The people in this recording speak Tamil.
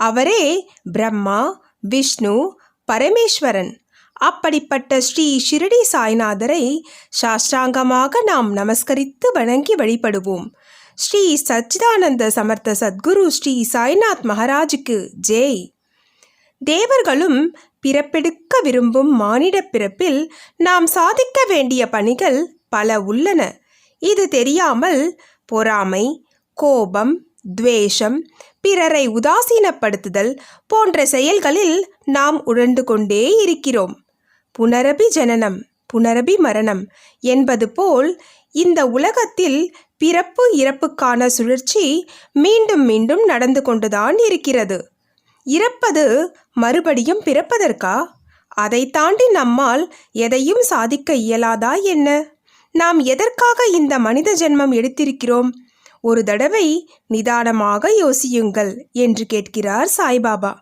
அவரே பிரம்மா விஷ்ணு பரமேஸ்வரன். அப்படிப்பட்ட ஸ்ரீ ஷிரடி சாய்நாதரை சாஷ்டாங்கமாக நாம் நமஸ்கரித்து வணங்கி வழிபடுவோம். ஸ்ரீ சச்சிதானந்த சமர்த்த சத்குரு ஸ்ரீ சாய்நாத் மகாராஜுக்கு ஜெய். தேவர்களும் பிறப்பெடுக்க விரும்பும் மானிட பிறப்பில் நாம் சாதிக்க வேண்டிய பணிகள் பல உள்ளன. இது தெரியாமல் பொறாமை கோபம் துவேஷம் பிறரை உதாசீனப்படுத்துதல் போன்ற செயல்களில் நாம் உழண்டு கொண்டே இருக்கிறோம். புனரபி ஜனனம் புனரபி மரணம் என்பது போல் இந்த உலகத்தில் பிறப்பு இறப்புக்கான சுழற்சி மீண்டும் மீண்டும் நடந்து கொண்டுதான் இருக்கிறது. இறப்பது மறுபடியும் பிறப்பதற்கா? அதை தாண்டி நம்மால் எதையும் சாதிக்க இயலாதா என்ன? நாம் எதற்காக இந்த மனித ஜென்மம் எடுத்திருக்கிறோம்? ஒரு தடவை நிதானமாக யோசியுங்கள் என்று கேட்கிறார் சாய்பாபா.